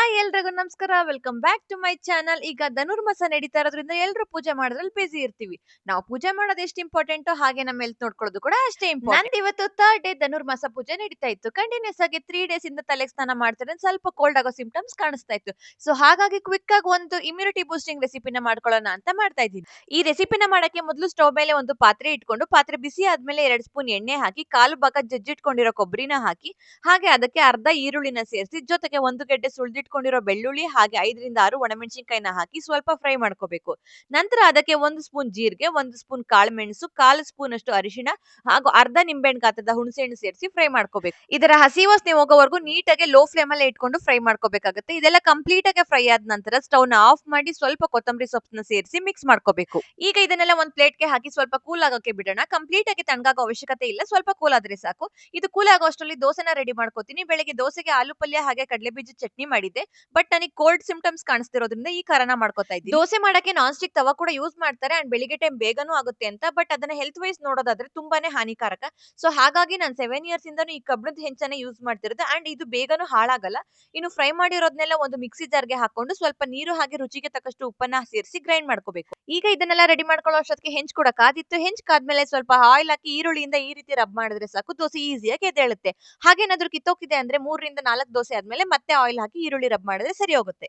Hi ಎಲ್ರಿಗೂ ನಮಸ್ಕಾರ. Welcome back to my channel ಈಗ ಧನುರ್ಮಾಸ ನಡೀತಾ ಇರೋದ್ರಿಂದ ಎಲ್ಲರೂ ಪೂಜೆ ಮಾಡೋದ್ರಲ್ಲಿ ಬಿಸಿ ಇರ್ತೀವಿ. ನಾವು ಪೂಜೆ ಮಾಡೋದು ಎಷ್ಟು ಇಂಪಾರ್ಟೆಂಟ್ ಹಾಗೆ ನಮ್ಮ ಹೆಲ್ತ್ ನೋಡ್ಕೊಳ್ಳೋದು ಕೂಡ ಅಷ್ಟೇ ಇಂಪಾರ್ಟೆಂಟ್ ಇವತ್ತು ಥರ್ಡ್ ಡೇ ಧನುರ್ಮಾಸ ಪೂಜೆ ನಡೀತಾ ಇತ್ತು. ಕಂಟಿನ್ಯೂಸ್ ಆಗಿ ತ್ರೀ ಡೇಸ್ ಇಂದ ತಲೆ ಸ್ನಾನ ಮಾಡ್ತಾರೆ ಸ್ವಲ್ಪ ಕೋಲ್ಡ್ ಆಗೋ ಸಿಂಪ್ಟಮ್ಸ್ ಕಾಣಿಸ್ತಾ ಇತ್ತು. ಸೊ ಹಾಗಾಗಿ ಕ್ವಿಕ್ ಆಗಿ ಒಂದು ಇಮ್ಯುನಿಟಿ ಬೂಸ್ಟಿಂಗ್ ರೆಸಿಪಿನ ಮಾಡ್ಕೊಳ್ಳೋಣ ಅಂತ ಮಾಡ್ತಾ ಇದ್ದೀನಿ. ಈ ರೆಸಿಪಿನ ಮಾಡಕ್ಕೆ ಮೊದಲು ಸ್ಟವ್ ಮೇಲೆ ಒಂದು ಪಾತ್ರೆ ಇಟ್ಕೊಂಡು, ಪಾತ್ರೆ ಬಿಸಿ ಆದ್ಮೇಲೆ ಎರಡು ಸ್ಪೂನ್ ಎಣ್ಣೆ ಹಾಕಿ, ಕಾಲು ಭಾಗ ಜಜ್ಜಿಟ್ಕೊಂಡಿರೋ ಕೊಬ್ಬರಿನ ಹಾಕಿ, ಹಾಗೆ ಅದಕ್ಕೆ ಅರ್ಧ ಈರುಳ್ಳಿನ ಸೇರಿಸಿ, ಜೊತೆಗೆ ಒಂದು ಗೆಡ್ಡೆ ಸುಳಿದಿಟ್ಕೊಂಡಿರೋ ಬೆಳ್ಳುಳ್ಳಿ ಹಾಗೆ ಐದರಿಂದ ಆರು ಒಣಮೆಣಸಿನಕಾಯಿನ ಹಾಕಿ ಸ್ವಲ್ಪ ಫ್ರೈ ಮಾಡ್ಕೋಬೇಕು. ನಂತರ ಅದಕ್ಕೆ ಒಂದು ಸ್ಪೂನ್ ಜೀರಿಗೆ, ಒಂದು ಸ್ಪೂನ್ ಕಾಳು ಮೆಣಸು ಕಾಲು ಸ್ಪೂನ್ ಅಷ್ಟು ಅರಿಶಿಣ ಹಾಗೂ ಅರ್ಧ ನಿಂಬೆಹಣ್ಣು ಗಾತ್ರದ ಹುಣಸೆಹಣ್ಣು ಸೇರಿಸಿ ಫ್ರೈ ಮಾಡ್ಕೋಬೇಕು. ಇದರ ಹಸಿ ವಾಸನೆ ಹೋಗೋವರೆಗೂ ನೀಟಾಗಿ ಲೋ ಫ್ಲೇಮ್ ಅಲ್ಲಿ ಇಟ್ಕೊಂಡು ಫ್ರೈ ಮಾಡ್ಕೋಬೇಕಾಗುತ್ತೆ. ಇದೆಲ್ಲ ಕಂಪ್ಲೀಟ್ ಆಗಿ ಫ್ರೈ ಆದ ನಂತರ ಸ್ಟವ್ನ ಆಫ್ ಮಾಡಿ ಸ್ವಲ್ಪ ಕೊತ್ತಂಬರಿ ಸೊಪ್ಪನ್ನ ಸೇರಿಸಿ ಮಿಕ್ಸ್ ಮಾಡ್ಕೋಬೇಕು. ಈಗ ಇದನ್ನೆಲ್ಲ ಒಂದು ಪ್ಲೇಟ್ಗೆ ಹಾಕಿ ಸ್ವಲ್ಪ ಕೂಲ್ ಆಗೋಕೆ ಬಿಡೋಣ. ಕಂಪ್ಲೀಟ್ ಆಗಿ ತಣ್ಣಗಾಗೋ ಅವಶ್ಯಕತೆ ಇಲ್ಲ. ಸ್ವಲ್ಪ ಕೂಲ್ ಆದ್ರೆ ಸಾಕು. ಇದು ಕೂಲ್ ಆಗೋ ಅಷ್ಟರಲ್ಲಿ ದೋಸೆನ ರೆಡಿ ಮಾಡ್ಕೋತೀನಿ. ಬೆಳಗ್ಗೆ ದೋಸೆಗೆ ಆಲೂ ಪಲ್ಯ ಹಾಗೆ ಕಡಲೆ ಬೀಜ ಚಟ್ನಿ ಮಾಡಿದ್ದೆ. ಬಟ್ ನನಗೆ ಕೋಲ್ಡ್ ಸಿಂಪ್ಟಮ್ಸ್ ಕಾಣಿಸ್ತಿರೋದ್ರಿಂದ ಈ ಕಾರಣ ಮಾಡ್ಕೋತಾ ಇದ್ದೀನಿ. ದೋಸೆ ಮಾಡಕ್ಕೆ ನಾನ್ ಸ್ಟಿಕ್ ತವ ಕೂಡ ಯೂಸ್ ಮಾಡ್ತಾರೆ. ಅಂಡ್ ಬೆಳಿಗ್ಗೆ ಟೈಮ್ ಬೇಗನೂ ಆಗುತ್ತೆ ಅಂತ. ಬಟ್ ಅದನ್ನ ಹೆಲ್ತ್ ವೈಸ್ ನೋಡೋದಾದ್ರೆ ತುಂಬಾನೇ ಹಾನಿಕಾರಕ. ಸೊ ಹಾಗಾಗಿ ನಾನು ಸೆವೆನ್ ಇಯರ್ಸ್ ಇಂದನೂ ಈ ಕಬ್ಬಣದ ಹೆಂಚನೆ ಯೂಸ್ ಮಾಡ್ತಿರೋದು. ಅಂಡ್ ಇದು ಬೇಗನೂ ಹಾಳಾಗಲ್ಲ. ಇನ್ನು ಫ್ರೈ ಮಾಡಿರೋದ್ನೆಲ್ಲ ಒಂದು ಮಿಕ್ಸಿ ಜಾರ್ಗೆ ಹಾಕೊಂಡು ಸ್ವಲ್ಪ ನೀರು ಹಾಗೆ ರುಚಿಗೆ ತಕ್ಕಷ್ಟು ಉಪ್ಪನ್ನ ಸೇರಿಸಿ ಗ್ರೈಂಡ್ ಮಾಡ್ಕೋಬೇಕು. ಈಗ ಇದನ್ನೆಲ್ಲ ರೆಡಿ ಮಾಡ್ಕೊಳ್ಳೋ ಅಷ್ಟೊತ್ತಿಗೆ ಹೆಂಚ್ ಕೂಡ ಕಾದಿತ್ತು. ಹೆಂಚ್ ಕಾದ್ಮೇಲೆ ಸ್ವಲ್ಪ ಆಯಿಲ್ ಹಾಕಿ ಈರುಳ್ಳಿಯಿಂದ ಈ ರೀತಿ ರಬ್ ಮಾಡಿದ್ರೆ ಸಾಕು. ದೋಸೆ ಈಸಿಯಾಗಿ ಎದ್ದೇಳುತ್ತೆ. ಹಾಗೇನಾದ್ರೂ ಕಿತ್ತೋಗಿದೆ ಅಂದ್ರೆ ಮೂರರಿಂದ ನಾಲ್ಕು ದೋಸೆ ಆದ್ಮೇಲೆ ಮತ್ತೆ ಆಯಿಲ್ ಹಾಕಿ ಈರುಳ್ಳಿ ರಬ್ ಮಾಡಿದ್ರೆ ಸರಿ ಹೋಗುತ್ತೆ.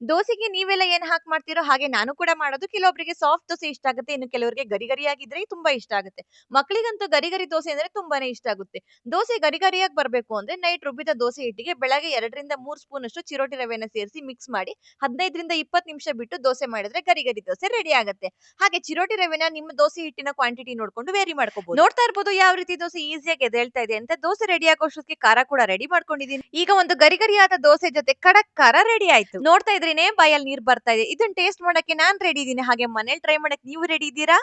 ದೋಸೆಗೆ ನೀವೆಲ್ಲ ಏನ್ ಹಾಕಿ ಮಾಡ್ತೀರೋ ಹಾಗೆ ನಾನು ಕೂಡ ಮಾಡೋದು. ಕೆಲವೊಬ್ಬರಿಗೆ ಸಾಫ್ಟ್ ದೋಸೆ ಇಷ್ಟ ಆಗುತ್ತೆ. ಇನ್ನು ಕೆಲವರಿಗೆ ಗರಿ ಗರಿಯಾಗಿದ್ರೆ ತುಂಬಾ ಇಷ್ಟ ಆಗುತ್ತೆ. ಮಕ್ಕಳಿಗಂತೂ ಗರಿ ಗರಿ ದೋಸೆ ಅಂದ್ರೆ ತುಂಬಾನೇ ಇಷ್ಟ ಆಗುತ್ತೆ. ದೋಸೆ ಗರಿ ಗರಿಯಾಗಿ ಬರಬೇಕು ಅಂದ್ರೆ ನೈಟ್ ರುಬ್ಬಿದ ದೋಸೆ ಹಿಟ್ಟಿಗೆ ಬೆಳಗ್ಗೆ ಎರಡರಿಂದ ಮೂರ್ ಸ್ಪೂನ್ ಅಷ್ಟು ಚಿರೋಟಿ ರವೆನ ಸೇರಿಸಿ ಮಿಕ್ಸ್ ಮಾಡಿ ಹದಿನೈದರಿಂದ ಇಪ್ಪತ್ತು ನಿಮಿಷ ಬಿಟ್ಟು ದೋಸೆ ಮಾಡಿದ್ರೆ ಗರಿ ಗರಿ ದೋಸೆ ರೆಡಿ ಆಗುತ್ತೆ. ಹಾಗೆ ಚಿರೋಟಿ ರವೆನ ನಿಮ್ಮ ದೋಸೆ ಹಿಟ್ಟಿನ ಕ್ವಾಂಟಿಟಿ ನೋಡ್ಕೊಂಡು ವೇರಿ ಮಾಡ್ಕೋಬಹುದು ನೋಡ್ತಾ ಇರ್ಬೋದು ಯಾವ ರೀತಿ ದೋಸೆ ಈಸಿಯಾಗಿ ಎದ್ದೇಳ್ತಾ ಇದೆ ಅಂತ. ದೋಸೆ ರೆಡಿ ಆಗೋಷ್ಟೊತ್ತಿಗೆ ಖಾರ ಕೂಡ ರೆಡಿ ಮಾಡ್ಕೊಂಡಿದ್ದೀನಿ ಈಗ ಒಂದು ಗರಿ ಗರಿಯಾದ ದೋಸೆ ಜೊತೆ ಖಡಕ್ ಖಾರ ರೆಡಿ ಆಯ್ತು. ನೋಡ್ತಾ ಇದ್ರೇನೆ ಬಾಯಲ್ಲಿ ನೀರ್ ಬರ್ತಾ ಇದೆ. ಇದನ್ನ ಟೇಸ್ಟ್ ಮಾಡಕ್ಕೆ ನಾನ್ ರೆಡಿ ಇದೀನಿ ಹಾಗೆ ಮನೇಲಿ ಟ್ರೈ ಮಾಡಕ್ ನೀವು ರೆಡಿ ಇದ್ದೀರಾ?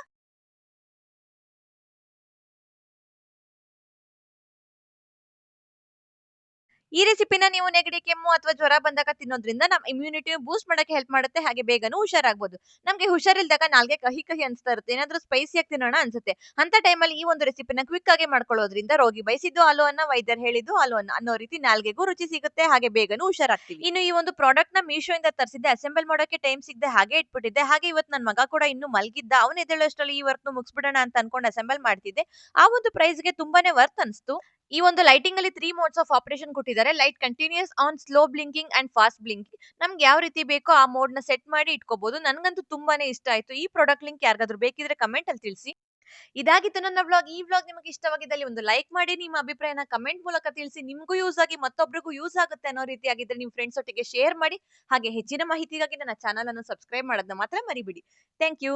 ಈ ರೆಸಿಪಿನ ನೀವು ನೆಗಡಿ, ಕೆಮ್ಮು ಅಥವಾ ಜ್ವರ ಬಂದಾಗ ತಿನ್ನೋದ್ರಿಂದ ನಮ್ಮ ಇಮ್ಯುನಿಟಿ ಬೂಸ್ಟ್ ಮಾಡಕ್ಕೆ ಹೆಲ್ಪ್ ಮಾಡುತ್ತೆ, ಹಾಗೆ ಬೇಗನು ಹುಷಾರಾಗ್ಬೋದು. ನಮ್ಗೆ ಹುಷಾರಿಲ್ದಾಗ ನಾಲ್ಗೆ ಕಹಿ ಕಹಿ ಅನ್ಸ್ತಾ ಇರುತ್ತೆ, ಏನಾದ್ರೂ ಸ್ಪೈಸಿಯಾಗಿ ತಿನ್ನೋಣ ಅನ್ಸುತ್ತೆ. ಅಂತ ಟೈಮಲ್ಲಿ ಈ ಒಂದು ರೆಸಿಪಿನ ಕ್ವಿಕ್ ಆಗಿ ಮಾಡ್ಕೊಳ್ಳೋದ್ರಿಂದ ರೋಗಿ ಬಯಸಿದ್ದು ಹಾಲು ಅನ್ನ, ವೈದ್ಯರು ಹೇಳಿದ್ದು ಹಾಲು ಅನ್ನ ಅನ್ನೋ ರೀತಿ ನಾಲ್ಗೆಗೂ ರುಚಿ ಸಿಗುತ್ತೆ, ಹಾಗೆ ಬೇಗನೂ ಹುಷಾರಾಗ್ತೀವಿ. ಇನ್ನು ಈ ಒಂದು ಪ್ರಾಡಕ್ಟ್ನ ಮೀಶೋ ಇಂದ ತರಿಸಿದ್ದೆ ಅಸೆಂಬಲ್ ಮಾಡೋಕೆ ಟೈಮ್ ಸಿಗದೆ ಹಾಗೆ ಇಟ್ಬಿಟ್ಟಿದ್ದೆ, ಹಾಗೆ ಇವತ್ತು ನನ್ನ ಮಗ ಕೂಡ ಇನ್ನು ಮಲಗಿದ್ದ, ಅವನ ಎದ್ದೇಳೋಷ್ಟರಲ್ಲಿ ಈ ವರ್ಕ್ ಮುಗಿಸ್ಬಿಡೋಣ ಅಂತ ಅನ್ಕೊಂಡು ಅಸೆಂಬಲ್ ಮಾಡ್ತಿದ್ದೆ. ಆ ಒಂದು ಪ್ರೈಸ್ಗೆ ತುಂಬಾನೇ ವರ್ತ್ ಅನ್ಸ್ತು. ಈ ಒಂದು ಲೈಟಿಂಗ್ ಅಲ್ಲಿ ತ್ರೀ ಮೋಡ್ಸ್ ಆಫ್ ಆಪರೇಷನ್ ಕೊಟ್ಟಿದ್ದಾರೆ. Light continuous on slow blinking and fast blinking ನಮ್ಗೆ ಯಾವ ರೀತಿ ಬೇಕೋ ಆ ಮೋಡ್ನ ಸೆಟ್ ಮಾಡಿ ಇಟ್ಕೋಬಹುದು ನನ್ಗಂತೂ ತುಂಬಾನೇ ಇಷ್ಟ ಆಯ್ತು. ಈ ಪ್ರಾಡಕ್ಟ್ ಲಿಂಕ್ ಯಾರಿಗಾದ್ರೂ ಬೇಕಿದ್ರೆ ಕಮೆಂಟ್ ಅಲ್ಲಿ ತಿಳಿಸಿ. ಇದಾಗಿತ್ತು ನನ್ನ ವ್ಲಾಗ್ ಈ ವ್ಲಾಗ್ ನಿಮಗೆ ಇಷ್ಟವಾಗಿದ್ದಲ್ಲಿ ಒಂದು ಲೈಕ್ ಮಾಡಿ, ನಿಮ್ಮ ಅಭಿಪ್ರಾಯನ ಕಮೆಂಟ್ ಮೂಲಕ ತಿಳಿಸಿ. ನಿಮಗೂ ಯೂಸ್ ಆಗಿ ಮತ್ತೊಬ್ಬರಿಗೂ ಯೂಸ್ ಆಗುತ್ತೆ ಅನ್ನೋ ರೀತಿಯಾಗಿದ್ರೆ ನಿಮ್ಮ ಫ್ರೆಂಡ್ಸ್ ಒಟ್ಟಿಗೆ ಶೇರ್ ಮಾಡಿ. ಹಾಗೆ ಹೆಚ್ಚಿನ ಮಾಹಿತಿಗಾಗಿ ನನ್ನ ಚಾನಲ್ ಅನ್ನು ಸಬ್ಸ್ಕ್ರೈಬ್ ಮಾಡೋದನ್ನ ಮಾತ್ರ ಮರಿಬಿಡಿ. Thank you